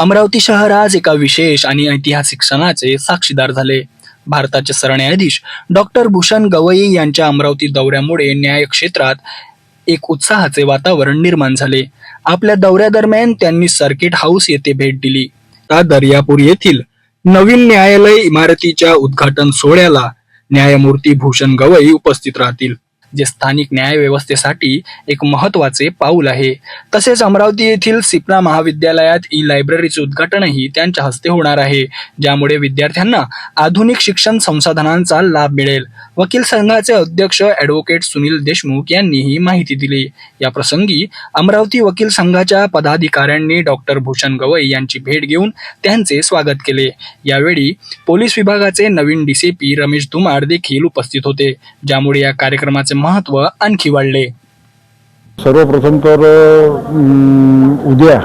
अमरावती शहर आज एका विशेष आणि ऐतिहासिक क्षणाचे साक्षीदार झाले. भारताचे सरन्यायाधीश डॉक्टर भूषण गवई यांच्या अमरावती दौऱ्यामुळे न्याय क्षेत्रात एक उत्साहाचे वातावरण निर्माण झाले. आपल्या दौऱ्यादरम्यान त्यांनी सर्किट हाऊस येथे भेट दिली. त्या दर्यापूर येथील नवीन न्यायालय इमारतीच्या उद्घाटन सोहळ्याला न्यायमूर्ती भूषण गवई उपस्थित राहतील. जे स्थानिक न्याय व्यवस्थेसाठी एक महत्त्वाचे पाऊल आहे. तसेच अमरावती येथील सिपना महाविद्यालयात ई लायब्ररीचे उद्घाटनही त्यांच्या हस्ते होणार आहे. ज्यामुळे विद्यार्थ्यांना आधुनिक शिक्षण संसाधनांचा लाभ मिळेल. वकील संघाचे अध्यक्ष ॲडव्होकेट सुनील देशमुख यांनी ही माहिती दिली. या प्रसंगी अमरावती वकील संघाच्या पदाधिकाऱ्यांनी डॉक्टर भूषण गवई यांची भेट घेऊन त्यांचे स्वागत केले. यावेळी पोलीस विभागाचे नवीन डीसीपी रमेश धुमार देखील उपस्थित होते. ज्यामुळे या कार्यक्रमाचे महत्त्व आणखी वाढले. सर्वप्रथम तर उद्या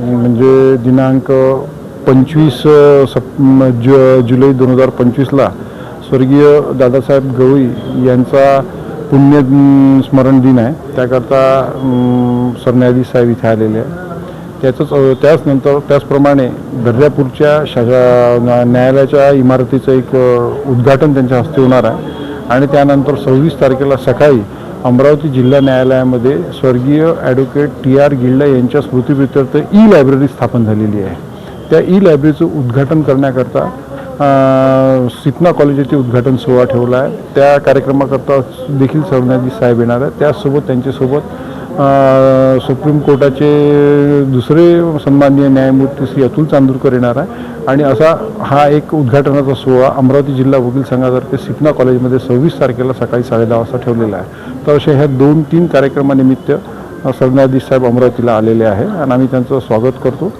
म्हणजे दिनांक पंचवीस सप ज जु जुलै दोन हजार पंचवीसला स्वर्गीय दादासाहेब गवई यांचा पुण्य स्मरण दिन आहे. त्याकरता सरन्यायाधीश साहेब इथे आलेले आहे त्याचंच त्याच त्याचनंतर त्याचप्रमाणे दर्यापूरच्या शा न्यायालयाच्या इमारतीचं एक उद्घाटन त्यांच्या हस्ते होणार आहे. आणि त्यानंतर सव्वीस तारखेला सकाळी अमरावती जिल्हा न्यायालयामध्ये स्वर्गीय ॲडव्होकेट टी आर गिल्डा यांच्या स्मृतीप्रित्यर्थ ई लायब्ररी स्थापन झालेली आहे. त्या ई लायब्ररीचं उद्घाटन करण्याकरता सिपना कॉलेज येथे उद्घाटन सोहळा ठेवला आहे. त्या कार्यक्रमाकरता देखील सरन्यायाधीश साहेब येणार आहे त्याचसोबत त्यांच्यासोबत सुप्रीम कोर्टाचे दुसरे सन्माननीय न्यायमूर्ती श्री अतुल चांदूरकर येणार आहे आणि असा हा एक उद्घाटनाचा सोहळा अमरावती जिल्हा वकील संघातर्फे सिपना कॉलेजमध्ये सव्वीस तारखेला सकाळी साडेदहा वाजता ठेवलेला आहे. तर अशा ह्या दोन तीन कार्यक्रमानिमित्त सरन्यायाधीश साहेब अमरावतीला आलेले आहे आणि आम्ही त्यांचं स्वागत करतो.